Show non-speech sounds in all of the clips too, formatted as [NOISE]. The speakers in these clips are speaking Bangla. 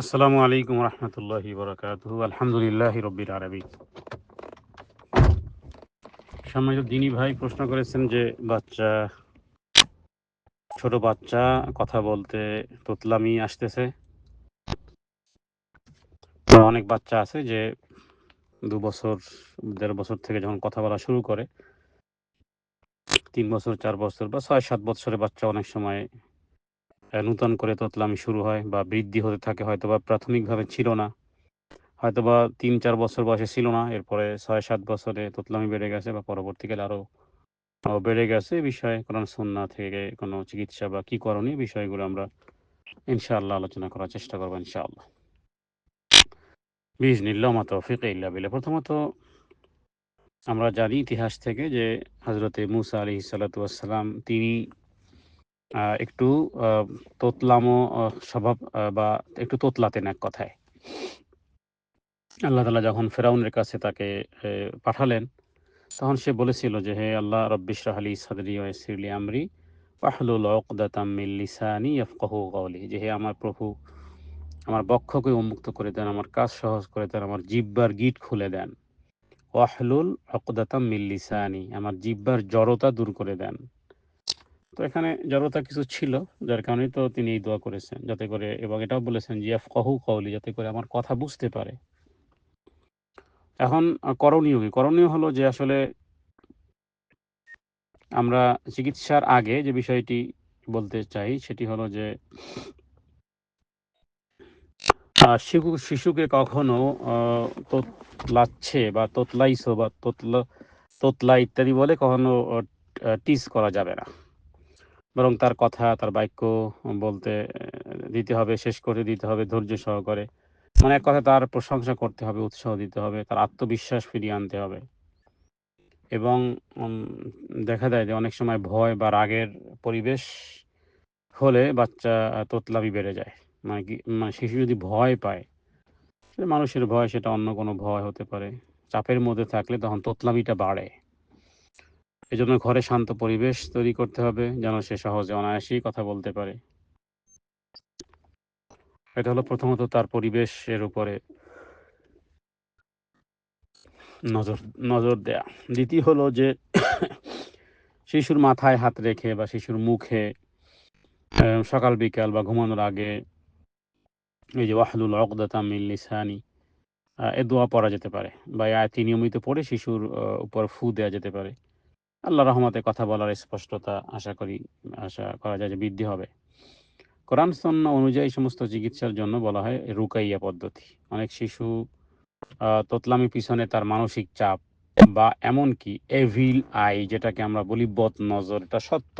আসসালামু আলাইকুম রহমতুল্লাহি আলহামদুলিল্লাহ রব্বির আরবি সম্মানিত দিনী ভাই, প্রশ্ন করেছেন যে, বাচ্চা, ছোট বাচ্চা, কথা বলতে তোতলামি আসতেছে। অনেক বাচ্চা আছে যে, দু বছর, দেড় বছর থেকে যখন কথা বলা শুরু করে, তিন বছর, চার বছর বা ছয় সাত বছরের বাচ্চা অনেক সময় নূতন করে তোতলামি শুরু হয় বা বৃদ্ধি হতে থাকে হয়তো বা প্রাথমিকভাবে ছিল না। হয়তো বা তিন চার বছর বয়সে ছিল না, এরপরে ছয় সাত বছরে তোতলামি বেড়ে গেছে বা পরবর্তীকালে আরও আরও বেড়ে গেছে। এই বিষয়ে কোরআন সন্না থেকে কোনো চিকিৎসা বা কি করণীয় বিষয়গুলো আমরা ইনশাআল্লাহ আলোচনা করার চেষ্টা করব ইনশাআল্লাহ। বিজ নিল্লামা তৌফিক ইল্লা বিল্লাহ। প্রথমত আমরা জানি ইতিহাস থেকে যে হজরতে মুসা আলী সাল্লাতাম তিনি একটু তোতলামো স্বভাব বা একটু তোতলাতেন এক কথায়। আল্লাহ তালা যখন ফেরাউনের কাছে তাকে পাঠালেন, তখন সে বলেছিল যে, হে আল্লাহ রব্বিশ রাহলি সাদরি ওয়াসিরলি আমরি ওয়াহলুল উকদাতাম মিন লিসানি ইয়াফকাহু কওলি। যে, হে আমার প্রভু, আমার বক্ষকে উন্মুক্ত করে দেন, আমার কাজ সহজ করে দেন, আমার জিব্বার গিট খুলে দেন। ওয়াহলুল উকদাতাম মিন লিসানি, আমার জিব্বার জড়তা দূর করে দেন। তো এখানে জড়তা কিছু ছিল, যার কারণে তো তিনি এই দোয়া করেছেন। যাতে করে, এবং এটাও বলেছেন যে কহু কওলি, যাতে করে আমার কথা বুঝতে পারে। এখন করণীয় কি? করণীয় হলো যে, আসলে আমরা চিকিৎসার আগে যে বিষয়টি বলতে চাই, সেটি হলো যে শিশু, শিশুকে কখনো তোতলাচ্ছে বা তোতলাইছো বা তোতলা তোতলা ইত্যাদি বলে কখনো টিস করা যাবে না। বরং তার কথা, তার বাক্য বলতে দিতে হবে, শেষ করে দিতে হবে, ধৈর্য সহকারে। মানে এক কথা তার প্রশংসা করতে হবে, উৎসাহ দিতে হবে, তার আত্মবিশ্বাস ফিরিয়ে আনতে হবে। এবং দেখা যায় যে অনেক সময় ভয় বা রাগের পরিবেশ হলে বাচ্চা তোতলাবি বেড়ে যায়। মানে কি মানে শিশু যদি ভয় পায় মানুষের ভয়, সেটা অন্য কোনো ভয় হতে পারে। চাপের মধ্যে থাকলে তখন তোতলাবিটা বাড়ে। এই জন্য ঘরে শান্ত পরিবেশ তৈরি করতে হবে, যেন সে সহজে অনায়াসেই কথা বলতে পারে। এটা হলো প্রথমত তার পরিবেশের উপরে নজর নজর দেয়া। দ্বিতীয় হলো যে [COUGHS] শিশুর মাথায় হাত রেখে বা শিশুর মুখে সকাল, বিকাল বা ঘুমানোর আগে এই যে ওয়াহলুল মিল লিসানি এ দোয়া পড়া যেতে পারে বা এই নিয়মিত পড়ে শিশুর উপর ফু দেওয়া যেতে পারে। আল্লাহ রহমতে কথা বলার স্পষ্টতা আশা করি, আশা করা যায় যে বৃদ্ধি হবে। কোরআন সন্না অনুযায়ী সমস্ত চিকিৎসার জন্য বলা হয় রুকাইয়া পদ্ধতি। অনেক শিশু তোতলামি পিছনে তার মানসিক চাপ বা এমনকি এভিল আই যেটাকে আমরা বলি বদ নজর এটা সত্য।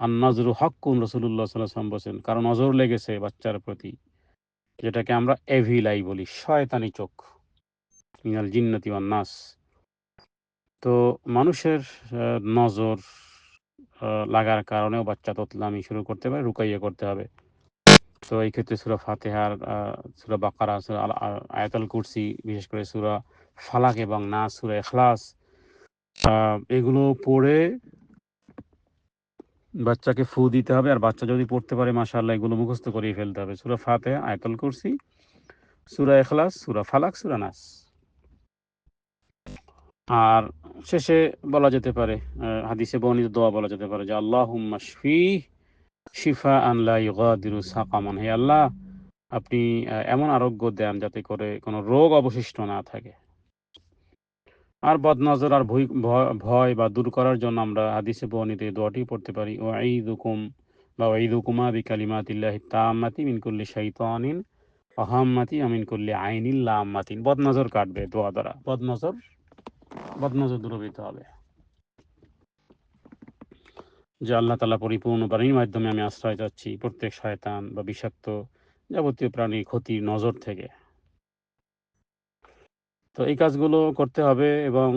আর নজরু হকুন রসুল্লাহ সাল্লাম বলছেন কারণ নজর লেগেছে বাচ্চার প্রতি, যেটাকে আমরা এভিল আই বলি, শয়তানি চোখ। জিন্নতি নাস তো মানুষের নজর লাগার কারণেও বাচ্চা তোতলামি শুরু করতে পারে, রুকাইয়া করতে হবে। তো এই ক্ষেত্রে সুরা ফাতেহার সুরা বাকারা, সুরা আয়াতুল কুরসি, বিশেষ করে সুরা ফালাক এবং না সুরা এখলাস এগুলো পড়ে বাচ্চাকে ফু দিতে হবে। আর বাচ্চা যদি পড়তে পারে, মাশাআল্লাহ, এগুলো মুখস্থ করিয়ে ফেলতে হবে। সুরা ফাতেহা, আয়তল কুরসি, সুরা এখলাস সুরা ফালাক, সুরা নাস। আর শেষে বলা যেতে পারে হাদিসে বর্ণিত দোয়া বলা যেতে পারে যে আল্লাহ শফি শিফা আনলা ইগাদিরু সাকামান। হে আল্লাহ, আপনি এমন আরোগ্য দেন যাতে করে কোনো রোগ অবশিষ্ট না থাকে। আর বদনজর আর ভয় বা দূর করার জন্য আমরা হাদিসে বর্ণিত এই দোয়াটি পড়তে পারি ও ঈদুকুম বা ঈদুকুমা বিকালিমাতিল্লাহি তাম্মাতি মিন কুল্লি শাইতানিন আহাম্মাতি আমিন কুল্লি আইনিল লাম্মাতিন। বদনজর কাটবে দোয়া দ্বারা। বদনজর বদনজর দূরীভূত হবে। যে আল্লাহ তালা পরিপূর্ণ বাণীর মাধ্যমে আমি আশ্রয় চাচ্ছি, প্রত্যেক শয়তান বা বিষাক্ত যাবতীয় প্রাণীর ক্ষতির নজর থেকে। তো এই কাজগুলো করতে হবে এবং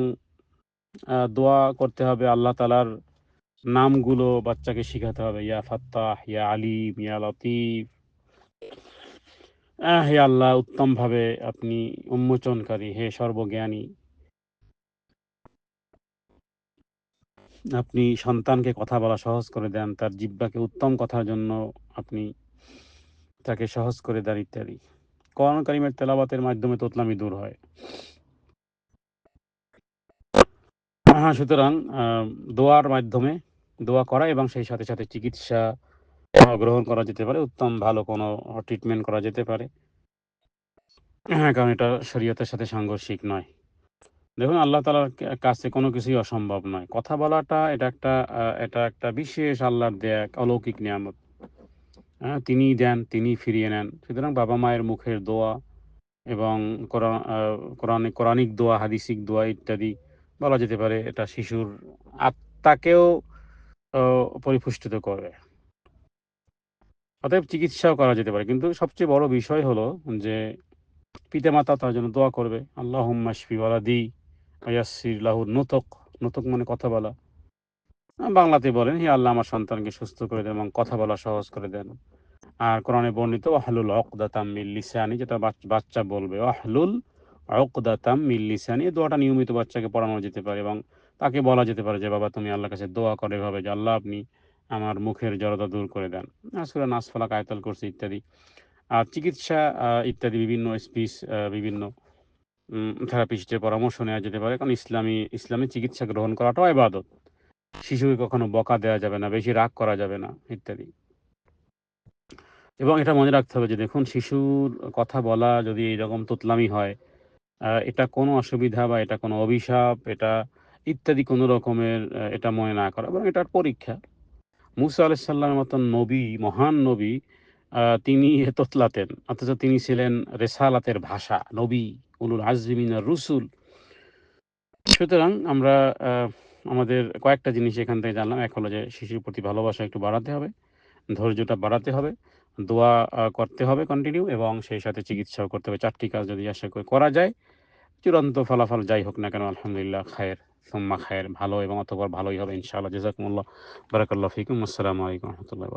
দোয়া করতে হবে আল্লাহ তালার নামগুলো বাচ্চাকে শিখাতে হবে। ইয়া ফাত্তাহ, ইয়া আলিম, ইয়া লতিফ। হে আল্লাহ, উত্তমভাবে আপনি উন্মোচনকারী, হে সর্বজ্ঞানী। আপনি সন্তানকে কথা বলা সহজ করে দেন, তার জিব্বাকে উত্তম কথার জন্য আপনি তাকে সহজ করে দেন ইত্যাদি। কোরআন কারিমের তেলাওয়াতের মাধ্যমে তোতলামি দূর হয়। হ্যাঁ সুতরাং দোয়ার মাধ্যমে দোয়া করা এবং সেই সাথে সাথে চিকিৎসা গ্রহণ করা যেতে পারে, উত্তম ভালো কোনো ট্রিটমেন্ট করা যেতে পারে। হ্যাঁ কারণ এটা শরীয়তের সাথে সাংঘর্ষিক নয়। দেখুন, আল্লাহ তালার কাছে কোনো কিছুই অসম্ভব নয়। কথা বলাটা এটা একটা এটা একটা বিশেষ আল্লাহর দেয়া অলৌকিক নিয়ামত। হ্যাঁ তিনি দেন তিনি ফিরিয়ে নেন। সুতরাং বাবা মায়ের মুখের দোয়া এবং কোরআন কোরআনিক দোয়া, হাদিসিক দোয়া ইত্যাদি বলা যেতে পারে, এটা শিশুর আত্মাকেও পরিপুষ্টিত করবে অতএব চিকিৎসাও করা যেতে পারে। কিন্তু সবচেয়ে বড় বিষয় হলো যে, পিতামাতা তার জন্য দোয়া করবে। আল্লাহ মাসফি ওয়ালাদি ইয়াসির লাহুর নতক নতক মানে কথা বলা। বাংলাতে বলেন, হে আল্লাহ আমার সন্তানকে সুস্থ করে দেন এবং কথা বলা সহজ করে দেন। আর কোরআনে বর্ণিত আহলুল অকদাতাম মিল লিসানি, যেটা বাচ- বাচ্চা বলবে। আহলুল অকদাতাম মিল লিসানি, এই দোয়াটা নিয়মিত বাচ্চাকে পড়ানো যেতে পারে এবং তাকে বলা যেতে পারে যে, বাবা, তুমি আল্লাহর কাছে দোয়া করে এভাবে যে, আল্লাহ আপনি আমার মুখের জড়তা দূর করে দেন। আসলে নাসফলা কায়তাল করছে ইত্যাদি। আর চিকিৎসা ইত্যাদি বিভিন্ন স্পিচ বিভিন্ন থেরাপিস্টের পরামর্শ নেওয়া যেতে পারে। কারণ ইসলামী ইসলামী চিকিৎসা গ্রহণ করাটাও ইবাদত শিশুকে কখনো বকা দেওয়া যাবে না, বেশি রাগ করা যাবে না, ইত্যাদি। এবং এটা মনে রাখতে হবে যে দেখুন, শিশুর কথা বলা যদি এরকম তোতলামি হয় এটা কোনো অসুবিধা বা এটা কোনো অভিশাপ, এটা ইত্যাদি কোনো রকমের এটা মনে না করা। এবং এটার পরীক্ষা। মুসা আলাইসাল্লামের মতন নবী, মহান নবী তিনি তোতলাতেন। অথচ তিনি ছিলেন রেসালাতের ভাষা, নবী। উলুল আজমিনার রুসুল। সুতরাং আমরা আমাদের কয়েকটা জিনিস এখান থেকে জানলাম। এক হলো যে শিশুর প্রতি ভালোবাসা একটু বাড়াতে হবে, ধৈর্যটা বাড়াতে হবে, দোয়া করতে হবে কন্টিনিউ এবং সেই সাথে চিকিৎসাও করতে হবে। চারটি কাজ যদি আশা করে করা যায়, চূড়ান্ত ফলাফল যাই হোক না কেন, আলহামদুলিল্লাহ, খায়ের সোম্মা খায়ের ভালো এবং অতপর ভালোই হবে ইনশাআল্লাহ। জাজাকুমুল্লাহ, বারাকাল্লাহ ফিকুম। আসসালামু আলাইকুম রহমতুল্লাহ